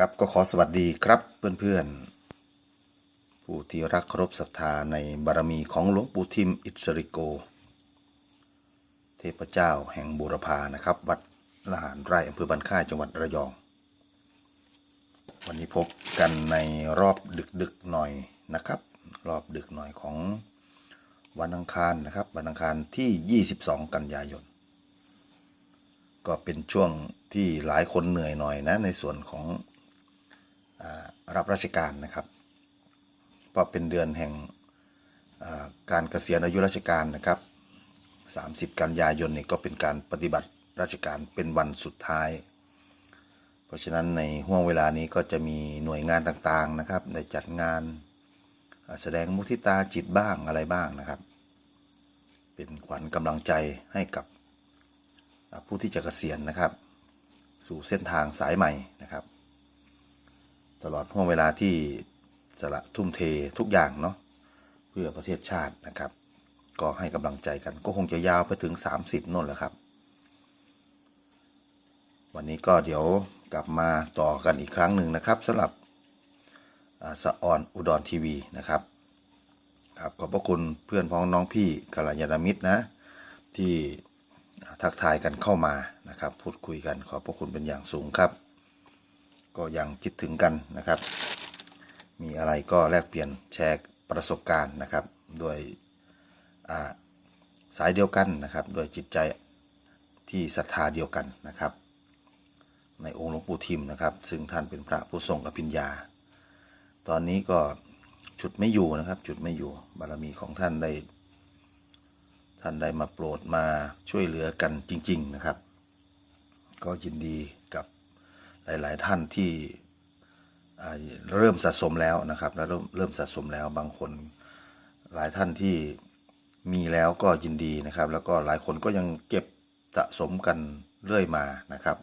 ครับก็ขอสวัสดีครับเพื่อนๆ ผู้ที่รักเคารพศรัทธาในบารมีของหลวงปู่ทิมอิสริโก เทพเจ้าแห่งบูรพานะครับ วัดละหารไร่อำเภอบันค่ายจังหวัดระยอง วันนี้พบกันในรอบดึกๆหน่อยนะครับ รอบดึกหน่อยของวันอังคารนะครับวันอังคารที่ 22 กันยายนก็เป็นช่วงที่หลายคนเหนื่อยหน่อยนะในส่วนของ รับราชการนะครับเพราะเป็นเดือนแห่งการเกษียณอายุราชการนะครับ 30 กันยายนนี่ก็เป็นการปฏิบัติราชการเป็นวันสุดท้าย เพราะฉะนั้นในห่วงเวลานี้ก็จะมีหน่วยงานต่างๆนะครับได้จัดงานแสดงมุทิตาจิตบ้างอะไรบ้างนะครับ เป็นขวัญกำลังใจให้กับผู้ที่จะเกษียณนะครับ สู่เส้นทางสายใหม่นะครับ ตลอดห่วงเวลาที่สละทุ่มเททุกอย่างเนาะเพื่อประเทศชาตินะครับ ก็ให้กำลังใจกันก็คงจะยาวไปถึง 30น่นแหละครับ วันนี้ก็เดี๋ยวกลับมาต่อกันอีกครั้งหนึ่งนะครับสำหรับสะออนอุดรทีวีนะครับครับขอบพระคุณเพื่อนพ้องน้องพี่กัลยาณมิตรนะ ที่ทักทายกันเข้ามานะครับ พูดคุยกันขอบพระคุณเป็นอย่างสูงครับ ก็ยังคิดถึงกันนะครับ มีอะไรก็แลกเปลี่ยนแชร์ประสบการณ์นะครับโดยอ่าสายเดียวกันนะครับโดยจิตใจที่ศรัทธาเดียวกันนะครับ ในองค์หลวงปู่ทิมนะครับ ซึ่งท่านเป็นพระผู้ทรงอภิญญา ตอนนี้ก็จุดไม่อยู่นะครับ จุดไม่อยู่บารมีของท่านได้ ท่านได้มาโปรดมาช่วยเหลือกันจริง ๆนะครับ ก็ยินดี หลาย ๆ ท่านที่เริ่มสะสมแล้วนะครับแล้วเริ่มเริ่มสะสมแล้วบางคนหลายท่านที่มีแล้วก็ยินดีนะครับ แล้วก็หลายคนก็ยังเก็บสะสมกันเรื่อยมานะครับ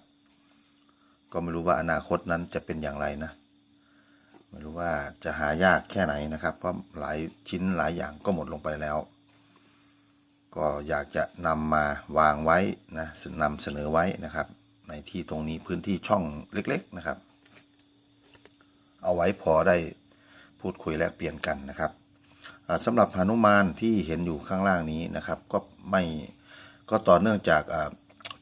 ก็ไม่รู้ว่าอนาคตนั้นจะเป็นอย่างไรนะไม่รู้ว่าจะหายากแค่ไหนนะครับเพราะหลายชิ้นหลายอย่างก็หมดลงไปแล้ว ก็อยากจะนำมาวางไว้นะนำเสนอไว้นะครับ ในที่ตรงนี้พื้นที่ช่องเล็ก ๆนะครับ เอาไว้พอได้พูดคุยแลกเปลี่ยนกันนะครับสำหรับหนุมานที่เห็นอยู่ข้างล่างนี้นะครับ ก็ไม่ก็ต่อเนื่องจาก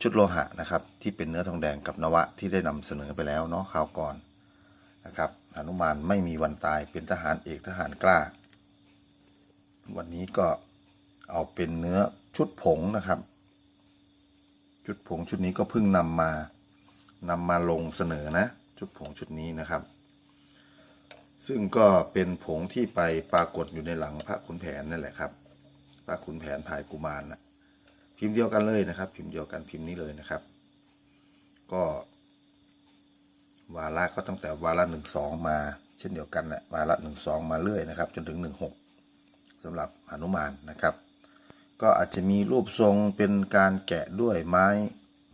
ชุดโลหะนะครับ ที่เป็นเนื้อทองแดงกับนวะที่ได้นำเสนอไปแล้วเนาะคราวก่อนนะครับหนุมานไม่มีวันตายเป็นทหารเอกทหารกล้า วันนี้ก็เอาเป็นเนื้อชุดผงนะครับ ชุดผงชุดนี้ก็เพิ่งนำมานำมาลงเสนอนะ ชุดผงชุดนี้นะครับ ซึ่งก็เป็นผงที่ไปปรากฏอยู่ในหลังพระขุนแผนนั่นแหละครับ พระขุนแผนภายกุมารนะพิมพ์เดียวกันเลยนะครับ พิมพ์เดียวกันพิมพ์นี้เลยนะครับ ก็วาระก็ตั้งแต่วาระหนึ่งสองมา เช่นเดียวกันแหละวาระหนึ่งสองมาเรื่อยนะครับ จนถึงหนึ่งหกสำหรับหนุมานนะครับ ก็อาจจะมีรูปทรงเป็นการแกะด้วยไม้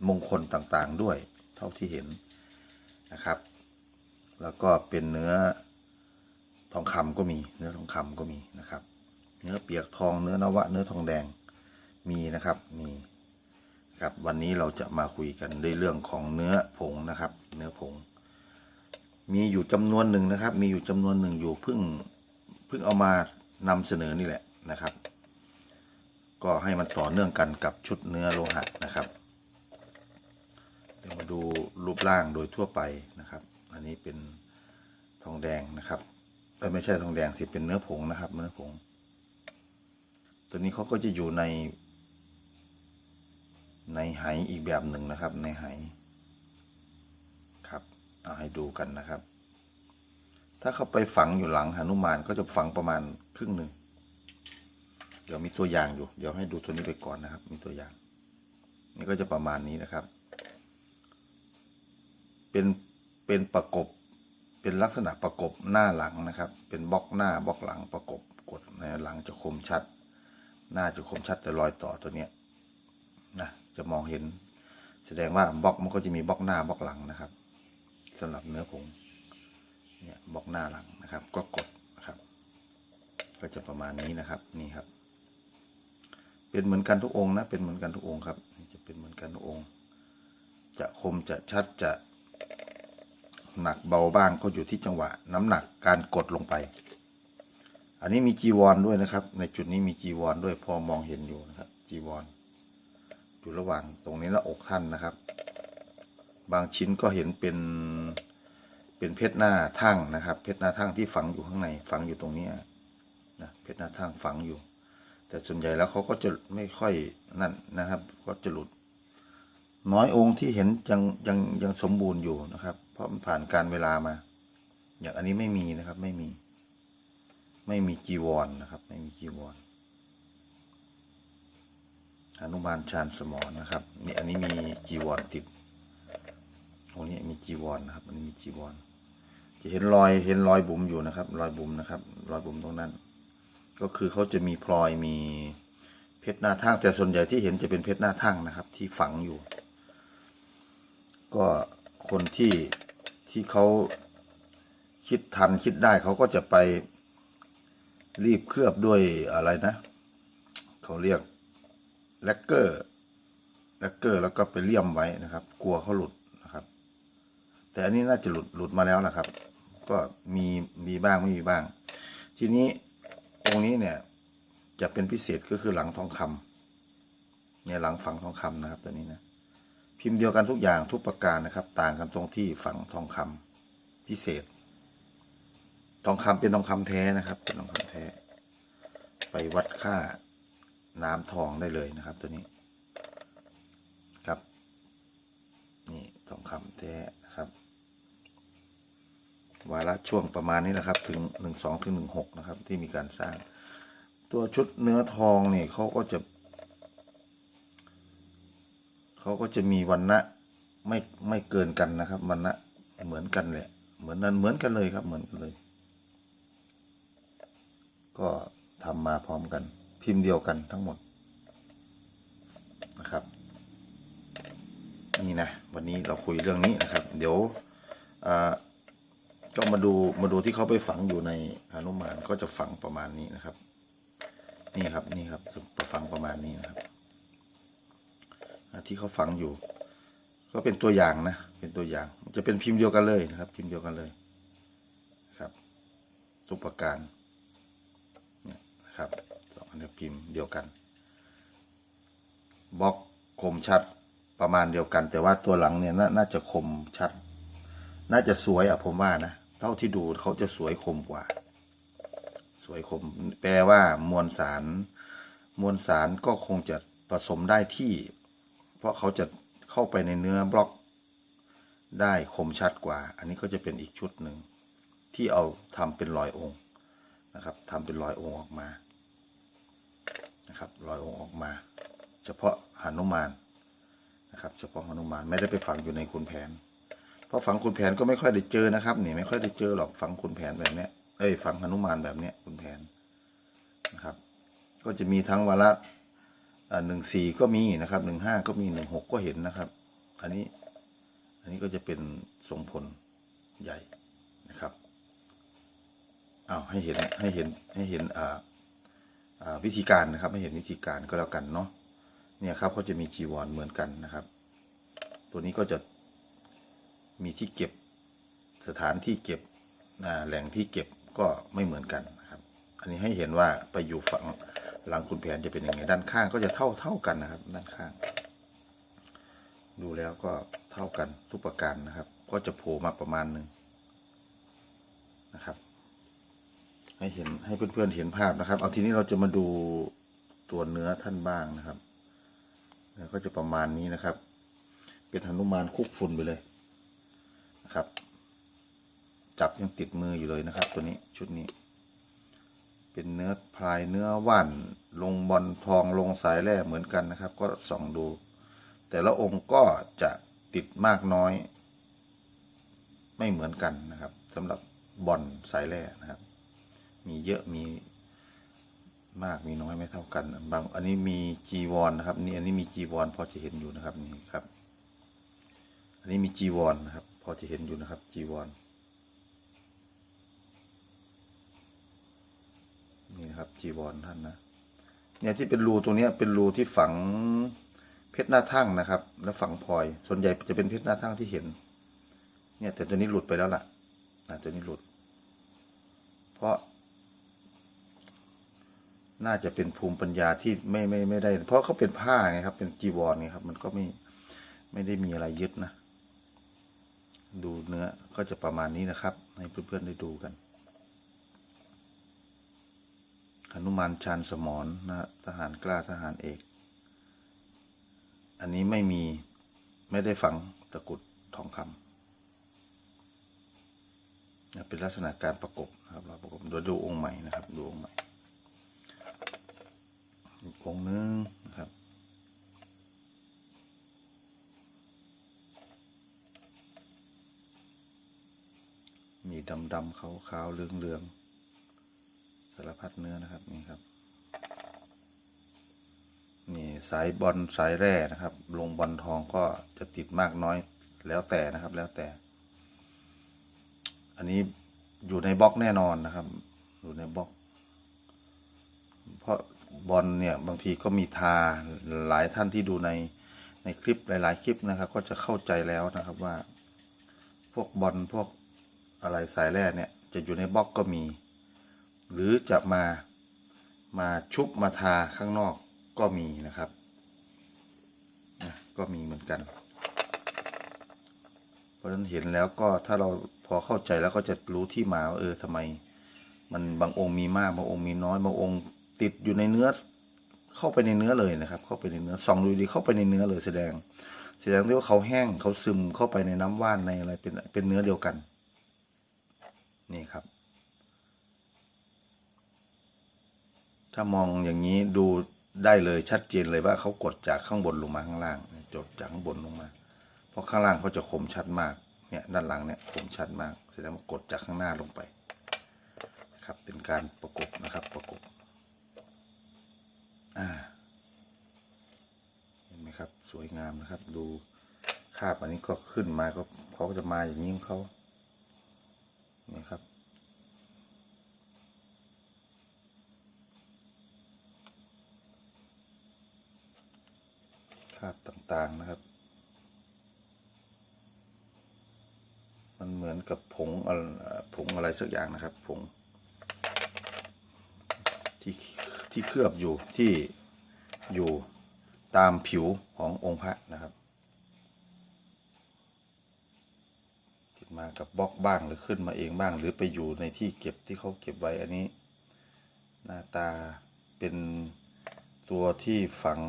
มงคลต่างๆด้วยเท่าที่เห็นนะครับ แล้วก็เป็นเนื้อทองคำก็มีเนื้อทองคำก็มีนะครับ เนื้อเปียกทองเนื้อนวะ เนื้อทองแดงมีนะครับมีครับวันนี้เราจะมาคุยกันในเรื่องของเนื้อผงนะครับ เนื้อผง มีอยู่จำนวนหนึ่งนะครับ มีอยู่จำนวนหนึ่งอยู่เพิ่งเพิ่งเอามานำเสนอนี่แหละนะครับ ก็ให้มันต่อเนื่องกันกับชุดเนื้อโลหะนะครับ เดี๋ยวมาดูรูปร่างโดยทั่วไปนะครับ อันนี้เป็นทองแดงนะครับไม่ใช่ทองแดงสิเป็นเนื้อผงนะครับ เนื้อผง ตัวนี้เขาก็จะอยู่ใน ในไหอีกแบบหนึ่งนะครับ ในไหครับเอาให้ดูกันนะครับ ถ้าเขาไปฝังอยู่หลังหนุมานก็จะฝังประมาณครึ่งหนึ่ง เดี๋ยวมีตัวอย่างอยู่ เดี๋ยวให้ดูตัวนี้ไปก่อนนะครับ มีตัวอย่าง นี่ก็จะประมาณนี้นะครับ เป็นเป็นประกบ เป็นลักษณะประกบหน้าหลังนะครับ เป็นบล็อกหน้าบล็อกหลังประกบกดในหลังจะคมชัด หน้าจะคมชัดแต่รอยต่อตัวเนี้ยนะจะมองเห็น แสดงว่าบล็อกมันก็จะมีบล็อกหน้าบล็อกหลังนะครับสำหรับเนื้อผงเนี่ยบล็อกหน้าหลังนะครับ ก็กดนะครับ ก็จะประมาณนี้นะครับนี่ครับ เป็นเหมือนกันทุกองค์นะ เป็นเหมือนกันทุกองค์ครับ จะเป็นเหมือนกันทุกองค์ จะคมจะชัดจะหนักเบาบ้างก็อยู่ที่จังหวะ น้ำหนักการกดลงไป อันนี้มีจีวรด้วยนะครับ ในจุดนี้มีจีวรด้วยพอมองเห็นอยู่นะครับจีวรอยู่ระหว่างตรงนี้และอกท่านนะครับ บางชิ้นก็เห็นเป็นเป็นเพชรหน้าทั่งนะครับ เพชรหน้าทั่งที่ฝังอยู่ข้างในฝังอยู่ตรงนี้นะเพชรหน้าทั่งฝังอยู่ แต่ส่วนใหญ่แล้วเขาก็จะไม่ค่อยนั่นนะครับ ก็จะหลุด น้อยองค์ที่เห็นยังยังยังสมบูรณ์อยู่นะครับ เพราะมันผ่านการเวลามา อย่างอันนี้ไม่มีนะครับไม่มี ไม่มีจีวรนะครับ ไม่มีจีวรอนุบาลชาญสมรนะครับนี่อันนี้มีจีวรติดตรงนี้มีจีวรนะครับ อันนี้มีจีวรจะเห็นรอยเห็นรอยบุ๋มอยู่นะครับ รอยบุ๋มนะครับ รอยบุ๋มตรงนั้น ก็คือเขาจะมีพลอยมีเพชรหน้าทั่งแต่ส่วนใหญ่ที่เห็นจะเป็นเพชรหน้าทั่งนะครับ ที่ฝังอยู่ ก็คนที่ที่เขาคิดทันคิดได้เขาก็จะไปรีบเคลือบด้วยอะไรนะ เขาเรียกแลกเกอร์แลกเกอร์แล้วก็ไปเลี่ยมไว้นะครับ กลัวเขาหลุดนะครับ แต่อันนี้น่าจะหลุดหลุดมาแล้วนะครับ ก็มีมีบ้างไม่มีบ้าง ทีนี้ องค์นี้เนี่ยจะเป็นพิเศษก็คือหลังทองคำเนี่ยหลังฝังทองคำนะครับตัวนี้นะพิมพ์เดียวกันทุกอย่างทุกประการนะครับ ต่างกันตรงที่ฝังทองคำพิเศษ ทองคำเป็นทองคำแท้นะครับ เป็นทองคำแท้ ไปวัดค่าน้ำทองได้เลยนะครับ ตัวนี้ครับ นี่ทองคำแท้ วาระช่วงประมาณนี้นะครับ ถึงหนึ่งสองถึงหนึ่งหกนะครับ ที่มีการสร้าง ตัวชุดเนื้อทองเนี่ยเขาก็จะเขาก็จะมีวันนะไม่ไม่เกินกันนะครับวันนะเหมือนกันแหละ เหมือนนั้นเหมือนกันเลยครับ เหมือนกันเลย ก็ทำมาพร้อมกัน พิมพ์เดียวกันทั้งหมดนะครับนี่นะ วันนี้เราคุยเรื่องนี้นะครับ เดี๋ยวอ่า ก็มาดูมาดูที่เขาไปฝังอยู่ในหนุมานก็จะฝังประมาณนี้นะครับ นี่ครับนี่ครับฝังประมาณนี้นะครับที่เขาฝังอยู่ ก็เป็นตัวอย่างนะ เป็นตัวอย่าง จะเป็นพิมพ์เดียวกันเลยนะครับ พิมพ์เดียวกันเลยครับทุกประการนะครับสองอันนี้พิมพ์เดียวกันบล็อกคมชัดประมาณเดียวกัน แต่ว่าตัวหลังเนี่ยน,น่าจะคมชัด น่าจะสวยอะผมว่านะ เท่าที่ดูเขาจะสวยคมกว่า สวยคม แปลว่ามวลสาร มวลสารก็คงจะผสมได้ที่ เพราะเขาจะเข้าไปในเนื้อบล็อกได้คมชัดกว่า อันนี้ก็จะเป็นอีกชุดหนึ่ง ที่เอาทำเป็นรอยองค์นะครับทำเป็นรอยองค์ออกมานะครับรอยองค์ออกมา เฉพาะหนุมานนะครับ เฉพาะหนุมานไม่ได้ไปฝังอยู่ในคุณแผน เพราะฝังคุณแผนก็ไม่ค่อยได้เจอนะครับนี่ไม่ค่อยได้เจอหรอกฝังคุณแผนแบบเนี้ยเอ้ยฝังหนุมานแบบเนี้ยคุณแผนนะครับ ก็จะมีทั้งวาระหนึ่งสี่ก็มีนะครับหนึ่งห้าก็มีหนึ่งหกก็เห็นนะครับ อันนี้อันนี้ก็จะเป็นทรงผลใหญ่นะครับอ้าวให้เห็นให้เห็นให้เห็นอ่าอ่าวิธีการนะครับให้เห็นวิธีการก็แล้วกันเนาะเนี่ยครับเขาจะมีจีวรเหมือนกันนะครับ ตัวนี้ก็จะ มีที่เก็บสถานที่เก็บแหล่งที่เก็บก็ไม่เหมือนกันนะครับ อันนี้ให้เห็นว่าไปอยู่ฝั่งหลังคุณแผนจะเป็นยังไงด้านข้างก็จะเท่าเท่ากันนะครับ ด้านข้าง ดูแล้วก็เท่ากันทุกประการนะครับ ก็จะโผล่มาประมาณหนึ่งนะครับ ให้เห็นให้เพื่อนๆเห็นภาพนะครับ เอาทีนี้เราจะมาดูตัวเนื้อท่านบ้างนะครับก็จะประมาณนี้นะครับ เป็นหนุมานคุกฝุ่นไปเลย นะครับ จับยังติดมืออยู่เลยนะครับ ตัวนี้ชุดนี้ เป็นเนื้อพลายเนื้อว่านลงบอลทองลงสายแร่เหมือนกันนะครับ ก็ส่องดู แต่ละองค์ก็จะติดมากน้อย ไม่เหมือนกันนะครับสำหรับบอลสายแร่นะครับ มีเยอะมีมากมีน้อยไม่เท่ากัน บางอันนี้มีจีวรนะครับ นี่อันนี้มีจีวรพอจะเห็นอยู่นะครับนี่ครับ อันนี้มีจีวรนะครับ อจะเห็นอยู่นะครับ จีวร นี่นะครับจีวรท่านนะ เนี่ยที่เป็นรูตรงนี้เป็นรูที่ฝังเพชรหน้าทั่งนะครับ และฝังพลอย ส่วนใหญ่จะเป็นเพชรหน้าทั่งที่เห็น เนี่ย แต่ตัวนี้หลุดไปแล้วล่ะนะตัวนี้หลุด เพราะ น่าจะเป็นภูมิปัญญาที่ไม่ไม่ไม่ได้ เพราะเขาเป็นผ้าไงครับ เป็นจีวรไงครับ มันก็ไม่ไม่ได้มีอะไรยึดนะ ดูเนื้อก็จะประมาณนี้นะครับ ให้เพื่อนๆได้ดูกันหนุมานชานสมรนะฮะทหารกล้าทหารเอก อันนี้ไม่มีไม่ได้ฝังตะกุดทองคำเป็นลักษณะการประกบนะครับเราประกบดยดูองค์ใหม่นะครับ ดูองค์ใหม่อีกองค์นึงนะครับ ดำดำขาวขาวๆเหลืองเหลืองๆสารพัดเนื้อนะครับนี่ครับนี่สายบอลสายแร่นะครับ ลงบอลทองก็จะติดมากน้อยแล้วแต่นะครับแล้วแต่ อันนี้อยู่ในบล็อกแน่นอนนะครับ อยู่ในบล็อก เพราะบอลเนี่ยบางทีก็มีทาหลายท่านที่ดูในในคลิปหลาย ๆ คลิปนะครับ ก็จะเข้าใจแล้วนะครับว่า พวกบอลพวก อะไรสายแร่เนี่ยจะอยู่ในบล็อกก็มี หรือจะมามาชุบมาทาข้างนอกก็มีนะครับนะก็มีเหมือนกัน เพราะฉะนั้นเห็นแล้วก็ถ้าเราพอเข้าใจแล้วก็จะรู้ที่มาว่าเออทำไม มันบางองค์มีมากบางองค์มีน้อยบางองค์ติดอยู่ในเนื้อเข้าไปในเนื้อเลยนะครับ เข้าไปในเนื้อส่องดูดีเข้าไปในเนื้อเลยแสดง แสดงที่ว่าเขาแห้งเขาซึมเข้าไปในน้ำว่านในอะไรเป็นเป็นเนื้อเดียวกัน นี่ครับ ถ้ามองอย่างนี้ดูได้เลยชัดเจนเลยว่าเขากดจากข้างบนลงมาข้างล่างจดจากข้างบนลงมา เพราะข้างล่างเขาจะคมชัดมากเนี่ยด้านหลังเนี่ยคมชัดมากแสดงว่ากดจากข้างหน้าลงไปครับเป็นการประกบนะครับประกบอ่าเห็นไหมครับสวยงามนะครับ ดูคาบอันนี้ก็ขึ้นมาก็เขาก็จะมาอย่างนี้ของเขา นี่ครับ คราบต่างๆนะครับ มันเหมือนกับผงอะไรผงอะไรสักอย่างนะครับ ผง ที่ที่เคลือบอยู่ที่อยู่ตามผิวขององค์พระนะครับ ติด มากับบล็อกบ้างหรือขึ้นมาเองบ้าง หรือไปอยู่ในที่เก็บที่เขาเก็บไว้อันนี้ หน้าตาเป็นตัวที่ฝัง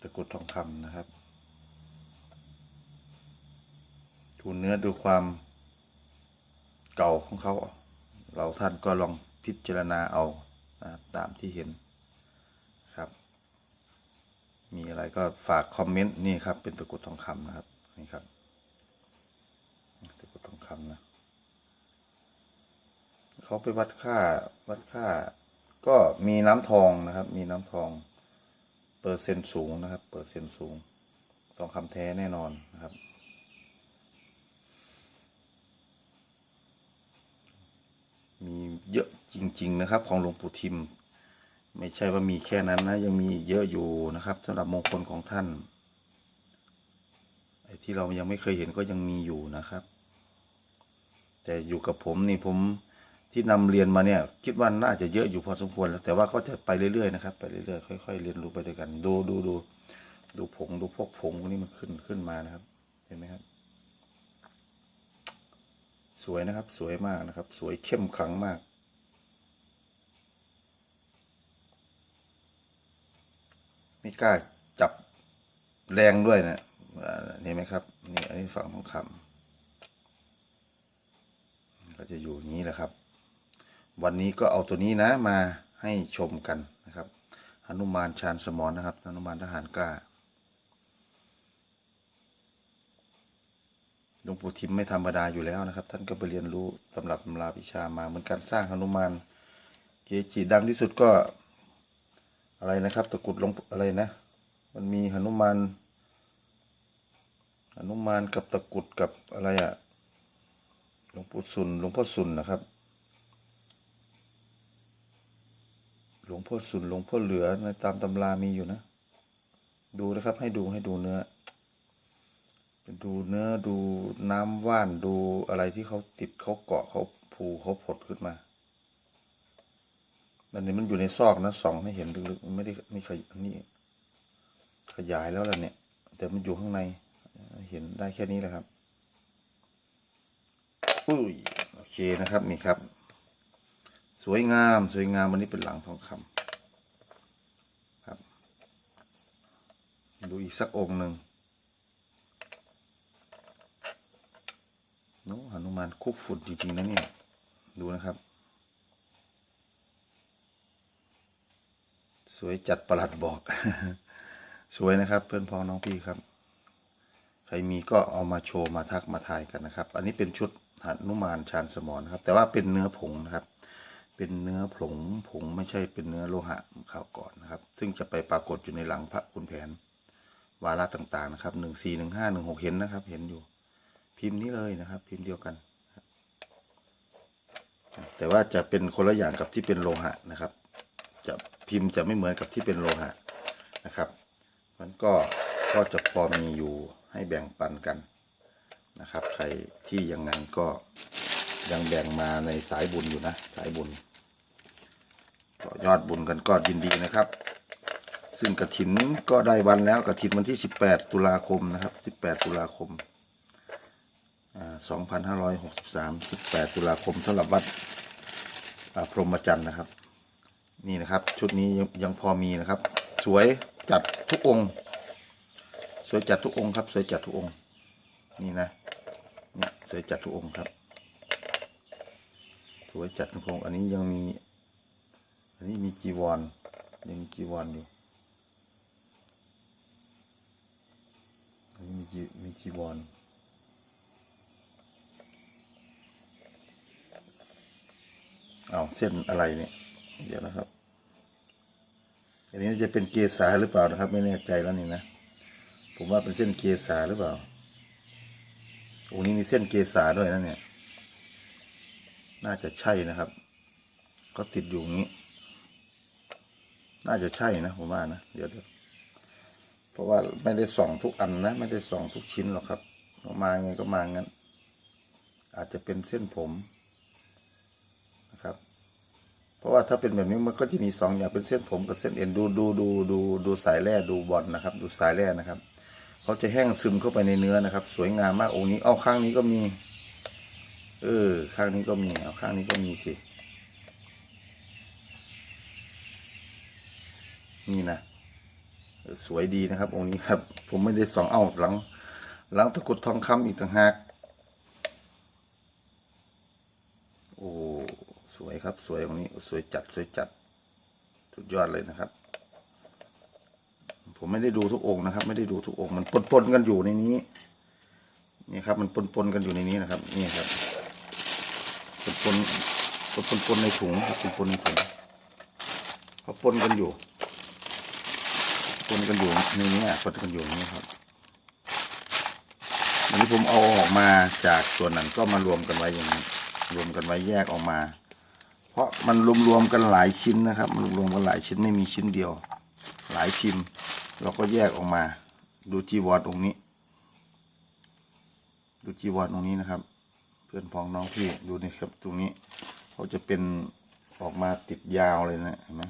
ตะกุดทองคำนะครับดูเนื้อดูความเก่าของเขา เราท่านก็ลองพิจารณาเอานะตามที่เห็นครับ มีอะไรก็ฝากคอมเมนต์นี่ครับเป็นตะกุดทองคำนะครับนี่ครับ คำนะเขาไปวัดค่าวัดค่า ก็มีน้ำทองนะครับ มีน้ำทอง เปอร์เซ็นต์สูงนะครับ เปอร์เซ็นต์สูงทองคำแท้แน่นอนนะครับ มีเยอะจริง ๆ นะครับ ของหลวงปู่ทิม ไม่ใช่ว่ามีแค่นั้นนะ ยังมีเยอะอยู่นะครับสำหรับมงคลของท่านไอ้ที่เรายังไม่เคยเห็นก็ยังมีอยู่นะครับ แต่อยู่กับผมนี่ผมที่นำเรียนมาเนี่ย คิดว่าน่าจะเยอะอยู่พอสมควรแล้ว แต่ว่าก็จะไปเรื่อยๆนะครับไปเรื่อยๆค่อยๆเรียนรู้ไปด้วยกันดูดูดูดูผงดูพวกผงพวกนี้มันขึ้นขึ้นมานะครับ เห็นไหมครับ สวยนะครับ สวยมากนะครับ สวยเข้มขลังมากไม่กล้าจับแรงด้วยนะเห็นไหมครับนี่อันนี้ฝั่งทองคำ ก็จะอยู่นี้แหละครับ วันนี้ก็เอาตัวนี้นะมาให้ชมกันนะครับหนุมานชาญสมรนนะครับหนุมานทหารกล้าหลวงปู่ทิมไม่ธรรมดาอยู่แล้วนะครับ ท่านก็ไปเรียนรู้สำหรับตำราวิชามาเหมือนการสร้างหนุมานเกจิดังที่สุดก็อะไรนะครับ ตะกุดลงอะไรนะ มันมีหนุมานหนุมานกับตะกุดกับอะไรอะห ลวงปู่สุนหลวงพ่อสุนนะครับ หลวงพ่อสุนหลวงพ่อเหลือในตามตำรามีอยู่นะ ดูนะครับ ให้ดูให้ดูเนื้อเป็นดูเนื้อดูน้ำว่านดูอะไรที่เขาติดเขาเกาะเขาผูเขาผดขึ้นมาอันนี้มันอยู่ในซอกนะส่องให้เห็นลึกๆมันไม่ได้ไม่ขยอันนี้ขยายแล้วล่ะเนี่ย แต่มันอยู่ข้างใน เห็นได้แค่นี้แหละครับ อุ้ยโอเคนะครับนี่ครับ สวยงามสวยงามวันนี้เป็นหลังทองคำครับ ดูอีกสักองค์หนึ่งโน้หนุมานคุกฝุ่นจริงๆนะเนี่ย ดูนะครับ สวยจัดประหลัดบอก สวยนะครับ เพื่อนพ้องน้องพี่ครับ ใครมีก็เอามาโชว์มาทักมาทายกันนะครับ อันนี้เป็นชุด หนุมานชานสมรนะครับ แต่ว่าเป็นเนื้อผงนะครับ เป็นเนื้อผงผงไม่ใช่เป็นเนื้อโลหะข่าวก่อนนะครับ ซึ่งจะไปปรากฏอยู่ในหลังพระคุณแผน วาระต่างๆนะครับหนึ่งสี่หนึ่งห้าหนึ่งหกเห็นนะครับ เห็นอยู่ พิมพ์นี้เลยนะครับ พิมพ์เดียวกัน แต่ว่าจะเป็นคนละอย่างกับที่เป็นโลหะนะครับ จะพิมพ์จะไม่เหมือนกับที่เป็นโลหะนะครับ มันก็ก็จะพอมีอยู่ให้แบ่งปันกัน นะครับ ใครที่ยังไงก็ยังแบ่งมาในสายบุญอยู่นะ สายบุญก็ยอดบุญกันก็ยินดีนะครับ ซึ่งกระถินก็ได้วันแล้วกระถินวันที่ 18 ตุลาคมนะครับ 18 ตุลาคมอ่า2563 18 ตุลาคมสำหรับวัดพรหมจรรย์นะครับ นี่นะครับ ชุดนี้ยังพอมีนะครับ สวยจัดทุกองค์ สวยจัดทุกองค์ครับ สวยจัดทุกองค์ นี่นะ สวยจัดทุกองค์ครับ สวยจัดทุกองค์อันนี้ยังมี อันนี้มีจีวรยังมีจีวรอยู่อันนี้มีจีมีจีวรเอาเส้นอะไรเนี่ย เดี๋ยวนะครับ อันนี้จะเป็นเกษาหรือเปล่านะครับ ไม่แน่ใจแล้วนี่นะ ผมว่าเป็นเส้นเกษาหรือเปล่า โอ้นี่มีเส้นเกษาด้วยนะเนี่ย น่าจะใช่นะครับ ก็ติดอยู่อย่างนี้ น่าจะใช่นะผมว่านะ เดี๋ยวเดี๋ยวเพราะว่าไม่ได้ส่องทุกอันนะ ไม่ได้ส่องทุกชิ้นหรอกครับ มาไงก็มางั้น อาจจะเป็นเส้นผมนะครับ เพราะว่าถ้าเป็นแบบนี้มันก็จะมีสองอย่างเป็นเส้นผมกับเส้นเอ็นดูดูดูดูดูสายแร่ดูบอลนะครับ ดูสายแร่นะครับ เขาจะแห้งซึมเข้าไปในเนื้อนะครับ สวยงามมากองค์นี้ เอาข้างนี้ก็มี เออ ข้างนี้ก็มี เอาข้างนี้ก็มีสิ นี่นะ สวยดีนะครับ องค์นี้ครับ ผมไม่ได้สองเอาหลัง หลังตะกุดทองคำอีกต่างหาก โอ้ สวยครับ สวยตรงนี้ สวยจัด สวยจัด สุดยอดเลยนะครับ ผมไม่ได้ดูทุกองค์นะครับ ไม่ได้ดูทุกองค์มันปนๆกันอยู่ในนี้นี่ครับ มันปนๆกันอยู่ในนี้นะครับ นี่ครับปนๆปนปนๆในถุงครับปนๆในถุงเขาปนกันอยู่ปนกันอยู่ในนี้ปนกันอยู่นี้ครับอันนี้ผมเอาออกมาจากส่วนนั้นก็มารวมกันไว้อย่างนี้รวมกันไว้แยกออกมา เพราะมันรวมๆกันหลายชิ้นนะครับ มันรวมๆกันหลายชิ้นไม่มีชิ้นเดียว หลายพิมพ์ เราก็แยกออกมา ดูจีวรตรงนี้ ดูจีวรตรงนี้นะครับ เพื่อนพ้องน้องพี่ดูนี่ครับ ตรงนี้เขาจะเป็นออกมาติดยาวเลยนะเห็นไหม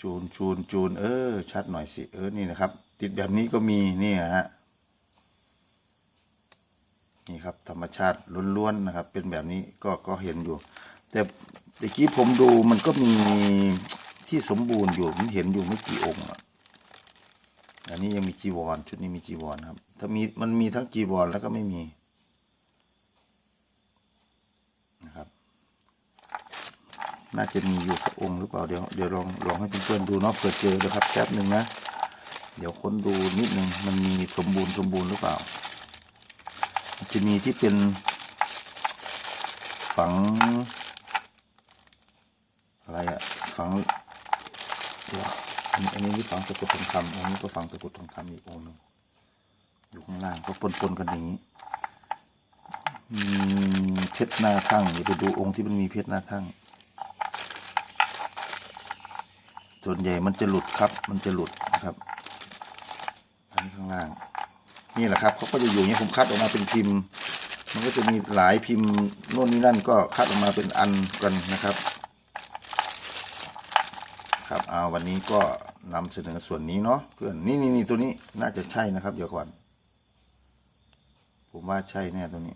จูนจูนจูนเออ ชัดหน่อยสิ เออ นี่นะครับ ติดแบบนี้ก็มีนี่ฮะนี่ครับ ธรรมชาติล้วนๆนะครับ เป็นแบบนี้ก็ก็เห็นอยู่ แต่ ตะกี้ผมดูมันก็มีที่สมบูรณ์อยู่ผมเห็นอยู่ไม่กี่องค์อะอันนี้ยังมีจีวร ชุดนี้มีจีวรครับ ถ้ามีมันมีทั้งจีวรแล้วก็ไม่มีนะครับ น่าจะมีอยู่สักองค์หรือเปล่าเดี๋ยวเดี๋ยวลองลองให้เพื่อนๆดูเนาะเผื่อเจอนะครับแป๊บหนึ่งนะเดี๋ยวค้นดูนิดนึงมันมีสมบูรณ์สมบูรณ์หรือเปล่า จะมีที่เป็นฝัง อะไรอะฝังว่าอันนี้นี่ฝังตะกุดทองคำอันนี้ก็ฝังตะกุดทองคำอีกองค์หนึ่งอยู่ข้างล่างก็ปนๆกันอย่างนี้มีเพชรหน้าทั่งเดี๋ยวไปดูองค์ที่มันมีเพชรหน้าทั่งส่วนใหญ่มันจะหลุดครับ มันจะหลุดนะครับ อันนี้ข้างล่าง นี่แหละครับเขาก็จะอยู่อย่างนี้ผมคัดออกมาเป็นพิมพ์ มันก็จะมีหลายพิมพ์โน่นนี่นั่นก็คัดออกมาเป็นอันกันนะครับาวันนี้ก็นำเสนอส่วนนี้เนาะเพื่อนนี่นี่นี่ตัวนี้น่าจะใช่นะครับ เดี๋ยวก่อน ผมว่าใช่แน่ตัวนี้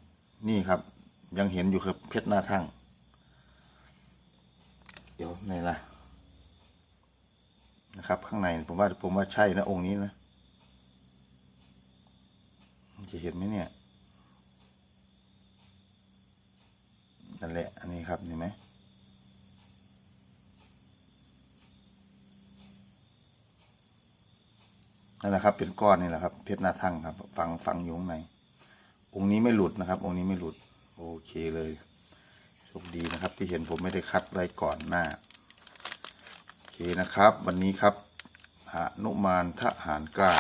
นี่ครับ ยังเห็นอยู่ครับเพชรหน้าทั้งเดี๋ยวไหนล่ะนะครับ ข้างในผมว่าผมว่าใช่นะองค์นี้นะจะเห็นไหมเนี่ยนั่นแหละ อันนี้ครับเห็นไหม นั่นแหละครับเป็นก้อนนี่แหละครับเพชรหน้าทั่งครับ ฟังฟังอยู่ข้างในองค์นี้ไม่หลุดนะครับ องค์นี้ไม่หลุด โอเคเลยโชคดีนะครับ ที่เห็นผมไม่ได้คัดไว้ก่อนหน้าโอเคนะครับ วันนี้ครับหานุมานทหารกล้า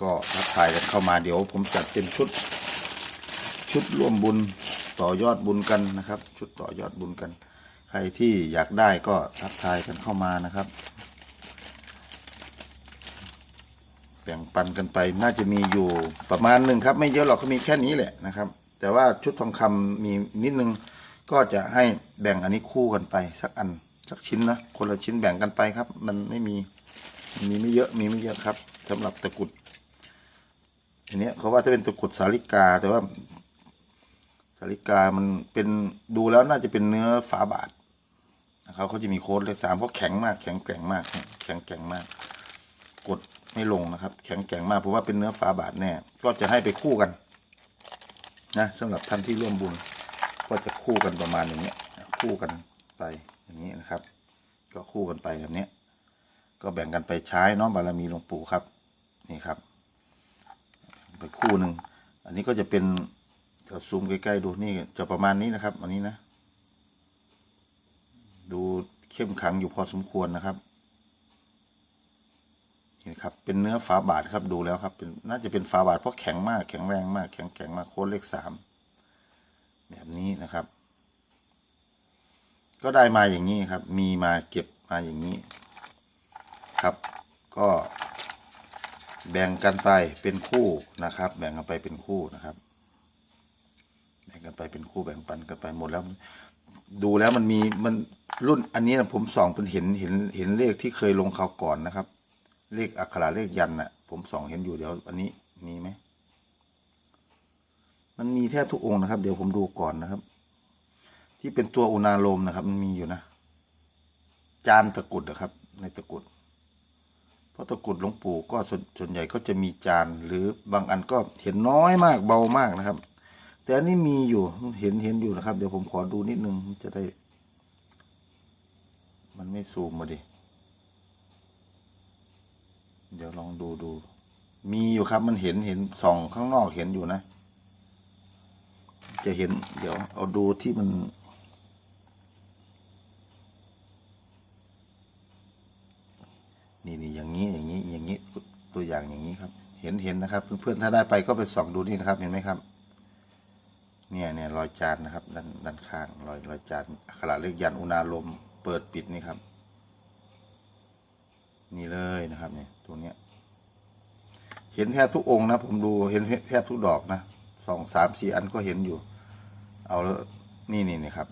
ก็ทักทายกันเข้ามาเดี๋ยว ผมจัดเป็นชุด ชุดร่วมบุญต่อยอดบุญกันนะครับ ชุดต่อยอดบุญกัน ใครที่อยากได้ก็ทักทายกันเข้ามานะครับ แบ่งปันกันไปน่าจะมีอยู่ประมาณหนึ่งครับ ไม่เยอะหรอกก็มีแค่นี้แหละนะครับ แต่ว่าชุดทองคำมีนิดนึงก็จะให้แบ่งอันนี้คู่กันไป สักอันสักชิ้นนะคนละชิ้นแบ่งกันไปครับ มันไม่มีมีไม่เยอะมีไม่เยอะครับสำหรับตะกุดอันนี้เขาว่าถ้าเป็นตะกุดสาลิกา แต่ว่าสาลิกามันเป็นดูแล้วน่าจะเป็นเนื้อฝาบาทนะครับเขาจะมีโค้ดเลยสามเพราะแข็งมากแข็งแกร่งมากแข็งแกร่งมาก กด ไม่ลงนะครับ แข็งแกร่งมากผมว่าเป็นเนื้อฝาบาทแน่ ก็จะให้ไปคู่กัน นะสำหรับท่านที่ร่วมบุญ ก็จะคู่กันประมาณอย่างนี้คู่กันไปอย่างนี้นะครับ ก็คู่กันไปแบบนี้ก็แบ่งกันไปใช้น้องบารมีหลวงปู่ครับ นี่ครับ ไปคู่หนึ่งอันนี้ก็จะเป็นจะซูมใกล้ๆดูนี่จะประมาณนี้นะครับ อันนี้นะ ดูเข้มขังอยู่พอสมควรนะครับ นี่ครับเป็นเนื้อฝาบาทครับดูแล้วครับเป็นน่าจะเป็นฝาบาทเพราะแข็งมากแข็งแรงมากแข็งแข็งมากโค้ดเลขสามแบบนี้นะครับ ก็ได้มาอย่างนี้ครับ มีมาเก็บมาอย่างนี้ ครับ ก็แบ่งกันไปเป็นคู่นะครับ แบ่งกันไปเป็นคู่นะครับ แบ่งกันไปเป็นคู่แบ่งปันกันไปหมดแล้ว ดูแล้วมันมีมันรุ่นอันนี้นะผมส่องเป็นเห็นเห็นเห็นเลขที่เคยลงเขาวก่อนนะครับ เลขอักขระเลขยันน่ะ ผมส่องเห็นอยู่เดี๋ยวอันนี้มีไหม มันมีแทบทุกองค์นะครับ เดี๋ยวผมดูก่อนนะครับ ที่เป็นตัวอุณาโลมนะครับ มันมีอยู่นะ จานตะกุดนะครับ ในตะกุดเพราะตะกุดหลวงปู่ก็ส่วนส่วนใหญ่ก็จะมีจานหรือบางอันก็เห็นน้อยมากเบามากนะครับ แต่อันนี้มีอยู่เห็นเห็นอยู่นะครับ เดี๋ยวผมขอดูนิดนึงจะได้ มันไม่ซูมมาดิ เดี๋ยวลองดูดู มีอยู่ครับมันเห็นเห็นส่องข้างนอกเห็นอยู่นะ จะเห็น เดี๋ยวเอาดูที่มัน นี่นี่อย่างนี้อย่างนี้อย่างนี้ตัวอย่างอย่างนี้ครับ เห็นเห็นนะครับ เพื่อนๆถ้าได้ไปก็ไปส่องดูนี่นะครับ เห็นไหมครับ เนี่ยเนี่ยรอยจานนะครับด้านด้านข้างรอยรอยจานอักขระเลขยันอุณาลม เปิดปิดนี่ครับ นี่เลยนะครับเนี่ยตัวเนี้ย เห็นแทบทุกองค์นะ ผมดูเห็นแทบทุกดอกนะสองสามสี่อันก็เห็นอยู่ เอาแล้วนี่นี่นี่ครับ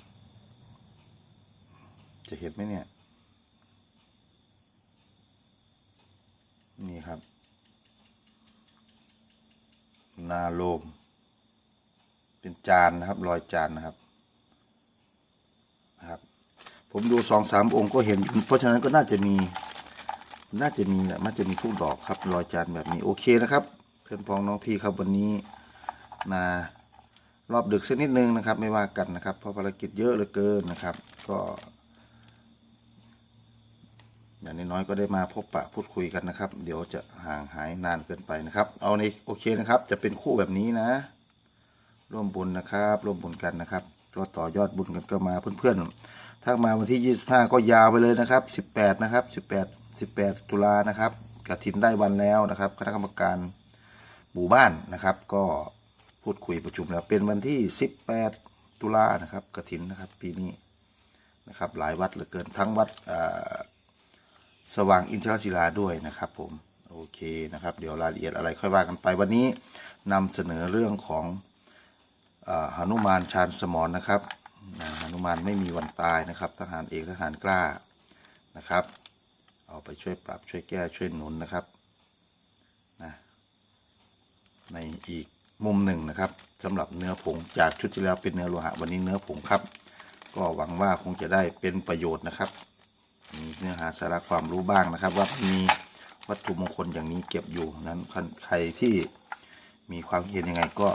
จะเห็นไหมเนี่ย นี่ครับ นาโลม เป็นจานนะครับ รอยจานนะครับนะครับ ผมดูสองสามองค์ก็เห็น เพราะฉะนั้นก็น่าจะมี น่าจะมีแหละมันจะมีทุกดอกครับรอยจานแบบนี้โอเคนะครับ เพื่อนพ้องน้องพี่ครับวันนี้มารอบดึกสักนิดนึงนะครับ ไม่ว่ากันนะครับ เพราะภารกิจเยอะเหลือเกินนะครับ ก็ อย่างน้อยๆก็ได้มาพบปะพูดคุยกันนะครับ เดี๋ยวจะห่างหายนานเกินไปนะครับ เอาในโอเคนะครับ จะเป็นคู่แบบนี้นะ ร่วมบุญนะครับ ร่วมบุญกันนะครับก็ต่อยอดบุญกันก็มาเพื่อนๆถ้ามาวันที่ 25 ก็ยาวไปเลยนะครับ 18 นะครับ 18 18 ตุลานะครับกฐินได้วันแล้วนะครับคณะกรรมการหมู่บ้านนะครับ ก็พูดคุยประชุมแล้วเป็นวันที่ 18 ตุลานะครับกฐินนะครับปีนี้นะครับหลายวัดเหลือเกินทั้งวัดสว่างอินทรศิลาด้วยนะครับผมโอเคนะครับ เดี๋ยวรายละเอียดอะไรค่อยว่ากันไป วันนี้นำเสนอเรื่องของอหนุมานชาญสมรนะครับหนุมานไม่มีวันตายนะครับ ทหารเอกทหารกล้านะครับ เอาไปช่วยปรับช่วยแก้ช่วยหนุนนะครับนะในอีกมุมหนึ่งนะครับสำหรับเนื้อผงจากชุดที่แล้วเป็นเนื้อโลหะวันนี้เนื้อผงครับ ก็หวังว่าคงจะได้เป็นประโยชน์นะครับ มีเนื้อหาสาระความรู้บ้างนะครับ ว่ามีวัตถุมงคลอย่างนี้เก็บอยู่นั้นใครที่มีความเห็นยังไงก็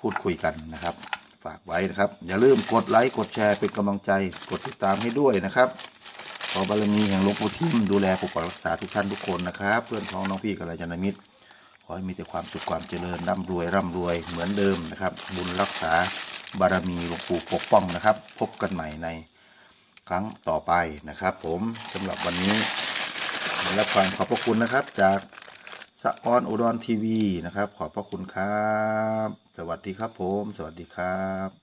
พูดคุยกันนะครับ ฝากไว้นะครับ อย่าลืมกดไลค์กดแชร์เป็นกำลังใจกดติดตามให้ด้วยนะครับ ขอบารมีแห่งหลวงปู่ทิมดูแลปกปักรักษาทุกท่านทุกคนนะครับ เพื่อนพ้องน้องพี่กัลยาณมิตร ขอให้มีแต่ความสุขความเจริญร่ำรวยร่ำรวยเหมือนเดิมนะครับ บุญรักษาบารมีหลวงปู่ปกป้องนะครับ พบกันใหม่ในครั้งต่อไปนะครับ ผมสำหรับวันนี้ได้รับความขอบพระคุณนะครับ จากสะออนอุดรทีวีนะครับ ขอบพระคุณครับ สวัสดีครับผม สวัสดีครับ